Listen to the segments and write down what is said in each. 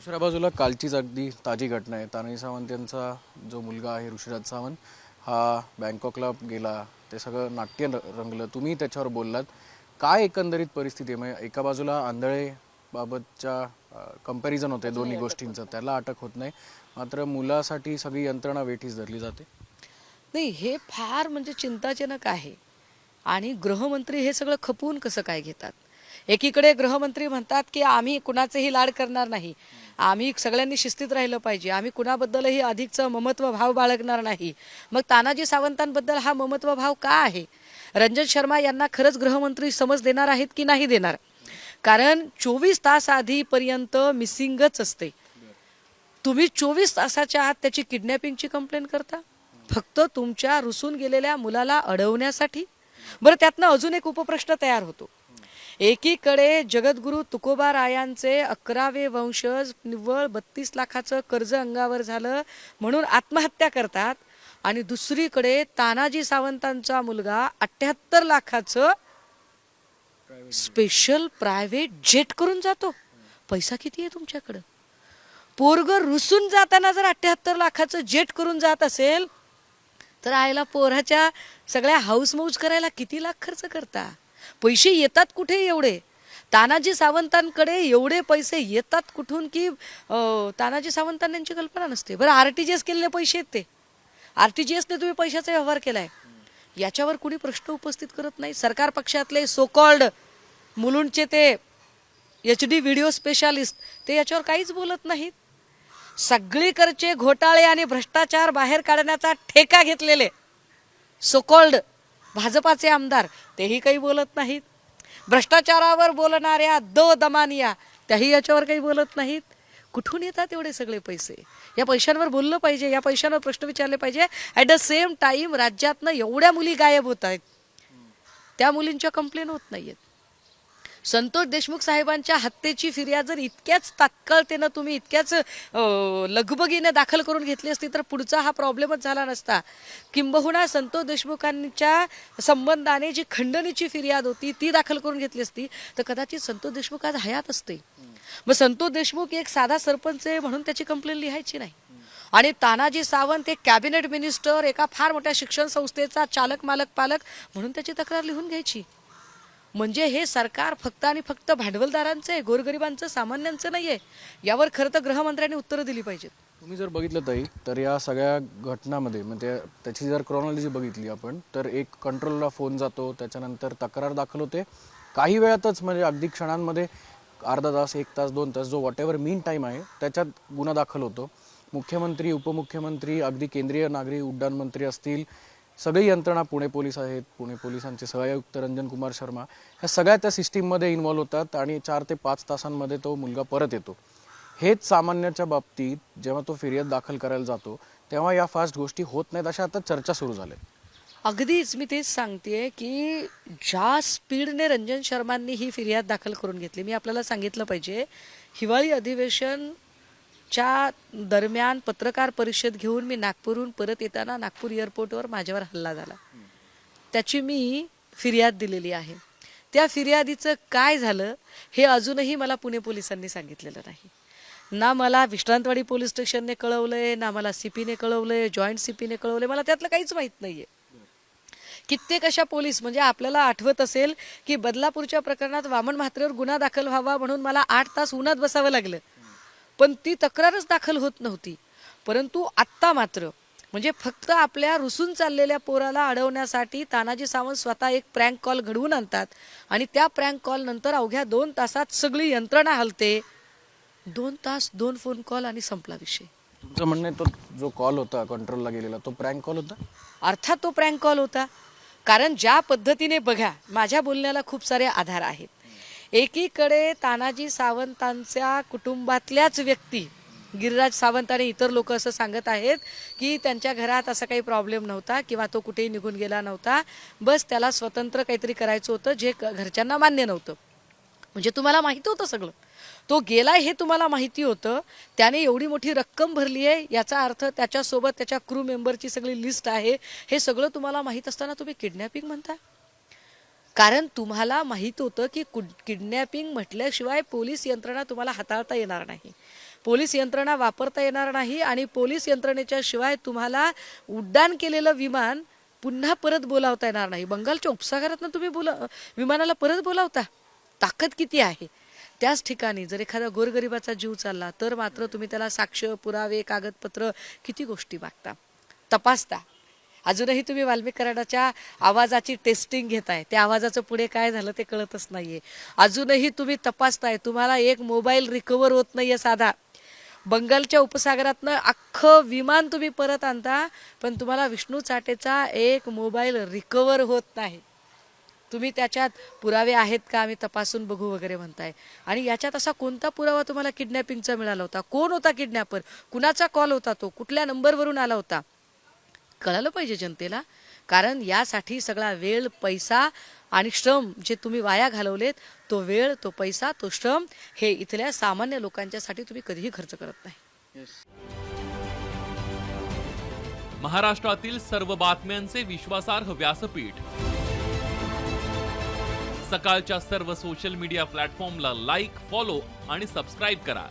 दुसऱ्या बाजूला कालचीच अगदी ताजी घटना आहे. तानाजी सावंत यांचा जो मुलगा आहे ऋषीराज सावंत हा बँकॉकला गेला. ते सगळं नाट्य रंगलं. तुम्ही त्याच्यावर बोललात. काय एकंदरीत परिस्थिती आहे? म्हणजे एका बाजूला आंधळे बाबतच्या कंपॅरिझन होते दोन्ही गोष्टींचं. त्याला अटक होत नाही. मात्र मुलासाठी सगळी यंत्रणा वेठीस धरली जाते. नाही हे फार म्हणजे चिंताजनक आहे. आणि गृहमंत्री हे सगळं खपवून कसं काय घेतात? एकीकडे गृहमंत्री म्हणतात की आम्ही कुणाचेही लाड करणार नाही. आम्ही सगळ्यांनी शिस्तीत राहिलं पाहिजे. आम्ही कुणाबद्दलही अधिकचं ममत्व भाव बाळगणार नाही. मग तानाजी सावंतांबद्दल हा ममत्व भाव का आहे? रंजन शर्मा यांना खरंच गृहमंत्री समज देणार आहेत की नाही देणार? कारण चोवीस तास आधीपर्यंत मिसिंगच असते. तुम्ही चोवीस तासाच्या आत त्याची किडनॅपिंगची कंप्लेंट करता? फक्त तुमच्या रुसून गेलेल्या मुलाला अडवण्यासाठी? बरं त्यातनं अजून एक उपप्रश्न तयार होतो. एकीकडे जगद्गुरू तुकोबा रायांचे अकरावे वंशज निव्वळ बत्तीस लाखाचं कर्ज अंगावर झालं म्हणून आत्महत्या करतात. आणि दुसरीकडे तानाजी सावंतांचा मुलगा अठ्याहत्तर लाखाचं स्पेशल प्रायव्हेट जेट करून जातो. पैसा किती आहे तुमच्याकडं? पोरग रुसून जाताना जर अठ्याहत्तर लाखाचं जेट करून जात असेल तर आईला पोराच्या सगळ्या हाऊस मौज करायला किती लाख खर्च करता? पैसे येतात कुठे एवढे? तानाजी सावंतांकडे एवढे पैसे येतात कुठून की तानाजी सावंतांना यांची कल्पना नसते. बरं आर टी जी एस केलेले पैसे आहेत ते. आर टी जी एसने तुम्ही पैशाचा व्यवहार केलाय. याच्यावर कुणी प्रश्न उपस्थित करत नाही. सरकार पक्षातले सोकॉल्ड मुलुंडचे ते एच डी व्हिडिओ स्पेशालिस्ट ते याच्यावर काहीच बोलत नाहीत. सगळीकडचे घोटाळे आणि भ्रष्टाचार बाहेर काढण्याचा ठेका घेतलेले सोकॉल्ड भाजपाचे आमदार तेही काही बोलत नाहीत. भ्रष्टाचारावर बोलणाऱ्या दो दमानिया त्याही याच्यावर काही बोलत नाहीत. कुठून येतात एवढे सगळे पैसे? या पैशांवर बोललं पाहिजे या पैशांवर प्रश्न विचारले पाहिजे. ॲट द सेम टाईम राज्यातनं एवढ्या मुली गायब होत आहेत. त्या मुलींच्या कंप्लेन होत नाही आहेत संतोष देशमुख साहेबांच्या हत्येची फिर्याद जर इतक्याच तात्काळतेनं तुम्ही इतक्याच लगबगीनं दाखल करून घेतली असती तर पुढचा हा प्रॉब्लेमच झाला नसता. किंबहुना संतोष देशमुखांच्या संबंधाने जी खंडणीची फिर्याद होती ती दाखल करून घेतली असती तर कदाचित संतोष देशमुख आज हयात असते. मग संतोष देशमुख एक साधा सरपंच आहे म्हणून त्याची कंप्लेंट लिहायची नाही. आणि तानाजी सावंत एक कॅबिनेट मिनिस्टर एका फार मोठ्या शिक्षण संस्थेचा चालक मालक पालक म्हणून त्याची तक्रार लिहून घ्यायची. म्हणजे हे सरकार फक्त आणि फक्त भांडवलदारांचं आहे गोरगरिबांचं सामान्यांचं नाहीये. यावर खरं तर गृहमंत्र्यांनी उत्तरं दिली पाहिजेत. तुम्ही जर बघितलं ताई तर या सगळ्या घटनामध्ये म्हणजे त्याची जर क्रॉनॉलॉजी बघितली आपण तर एक कंट्रोलला फोन जातो त्याच्यानंतर तक्रार दाखल होते. काही वेळातच म्हणजे अगदी क्षणांमध्ये अर्धा तास एक तास दोन तास जो वॉट एव्हर मीन टाईम आहे त्याच्यात गुन्हा दाखल होतो. मुख्यमंत्री उपमुख्यमंत्री अगदी केंद्रीय नागरी उड्डाण मंत्री असतील सगळी यंत्रणा पुणे पोलीस आहेत पुणे पोलिसांचे सहआयुक्त रंजन कुमार शर्मा ह्या सगळ्या त्या सिस्टीममध्ये इन्व्हॉल्व्ह होतात आणि चार ते पाच तासांमध्ये तो मुलगा परत येतो. हेच सामान्याच्या बाबतीत जेव्हा तो फिर्याद दाखल करायला जातो तेव्हा या फास्ट गोष्टी होत नाहीत अशा आता चर्चा सुरू झाल्या. अगदीच मी तेच सांगते की ज्या स्पीडने रंजन शर्मांनी ही फिर्याद दाखल करून घेतली मी आपल्याला सांगितलं पाहिजे हिवाळी अधिवेशन च्या दरम्यान पत्रकार परिषद घेऊन मी नागपूरहून परत येताना नागपूर एअरपोर्टवर माझ्यावर हल्ला झाला. त्याची मी फिर्याद दिलेली आहे. त्या फिर्यादीचं काय झालं हे अजूनही मला पुणे पोलिसांनी सांगितलेलं नाही. ना मला विश्रांतवाडी पोलीस स्टेशनने कळवलंय ना मला सीपीने कळवलंय जॉईंट सीपीने कळवलंय मला त्यातलं काहीच माहीत नाहीये. कित्येक अशा पोलीस म्हणजे आपल्याला आठवत असेल की बदलापूरच्या प्रकरणात वामन म्हात्रेवर गुन्हा दाखल व्हावा म्हणून मला आठ तास उन्हात बसावं लागलं. पण ती तक्रारच दाखल होत नव्हती. परंतु आत्ता मात्र म्हणजे फक्त आपल्या रुसून चाललेल्या पोराला अडवण्यासाठी तानाजी सावंत स्वतः एक प्रँक कॉल घडवून आणतात आणि त्या प्रँक कॉल नंतर अवघ्या दोन तासात सगळी यंत्रणा हलते. दोन तास दोन फोन कॉल आणि संपला विषय. तुमचं म्हणणं आहे तो जो कॉल होता कंट्रोलला गेलेला तो प्रँक कॉल होता? अर्थात तो प्रँक कॉल होता. कारण ज्या पद्धतीने बघा माझ्या बोलण्याला खूप सारे आधार आहेत. एकीकडे तानाजी सावंतांच्या कुटुंबातल्याच व्यक्ती गिरिराज सावंत आणि इतर लोक असं सांगत आहेत की त्यांच्या घरात असा काही प्रॉब्लेम नव्हता किंवा तो कुठेही निघून गेला नव्हता. बस त्याला स्वतंत्र काहीतरी करायचं होतं जे क- घरच्यांना मान्य नव्हतं. म्हणजे तुम्हाला माहिती होतं सगळं. तो गेला हे तुम्हाला माहिती होतं. त्याने एवढी मोठी रक्कम भरली आहे याचा अर्थ त्याच्यासोबत त्याच्या क्रू मेंबरची सगळी लिस्ट आहे. हे सगळं तुम्हाला माहीत असताना तुम्ही किडनॅपिंग म्हणता? कारण तुम्हाला माहीत होतं की किडनॅपिंग म्हटल्याशिवाय पोलीस यंत्रणा तुम्हाला हाताळता येणार नाही. पोलीस यंत्रणा वापरता येणार नाही आणि पोलीस यंत्रणेच्या शिवाय तुम्हाला उड्डाण केलेलं विमान पुन्हा परत बोलावता येणार नाही. बंगालच्या उपसागरातनं तुम्ही बोला विमानाला परत बोलावता. ताकद किती आहे? त्याच ठिकाणी जर एखादा गोरगरिबाचा जीव चालला तर मात्र तुम्ही त्याला साक्ष पुरावे कागदपत्र किती गोष्टी मागता? तपासता. अजूनही तुम्ही वाल्मिक कराडाच्या आवाजाची टेस्टिंग घेताय. त्या आवाजाचं पुढे काय झालं ते कळतच नाहीये. अजूनही तुम्ही तपासताय. तुम्हाला एक मोबाईल रिकवर होत नाहीये साधा. बंगालच्या उपसागरातनं अख्खं विमान तुम्ही परत आणता पण तुम्हाला विष्णू चाटेचा एक मोबाईल रिकवर होत नाही. तुम्ही त्याच्यात पुरावे आहेत का आम्ही तपासून बघू वगैरे म्हणताय. आणि याच्यात असा कोणता पुरावा तुम्हाला किडनॅपिंगचा मिळाला होता? कोण होता किडनॅपर कुणाचा कॉल होता तो? कुठल्या नंबरवरून आला होता? कळालं पाहिजे जनतेला. कारण यासाठी सगळा वेळ पैसा आणि श्रम जे तुम्ही वाया घालवलेत तो वेळ तो पैसा तो श्रम हे इथल्या सामान्य लोकांच्यासाठी तुम्ही कधीही खर्च करत नाही. महाराष्ट्रातील सर्व बातम्यांचे विश्वासार्ह व्यासपीठ. सकाळच्या सर्व सोशल मीडिया प्लॅटफॉर्मला लाईक फॉलो आणि सबस्क्राईब करा.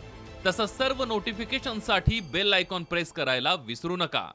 तसंच सर्व नोटिफिकेशनसाठी बेल आयकॉन प्रेस करायला विसरू नका.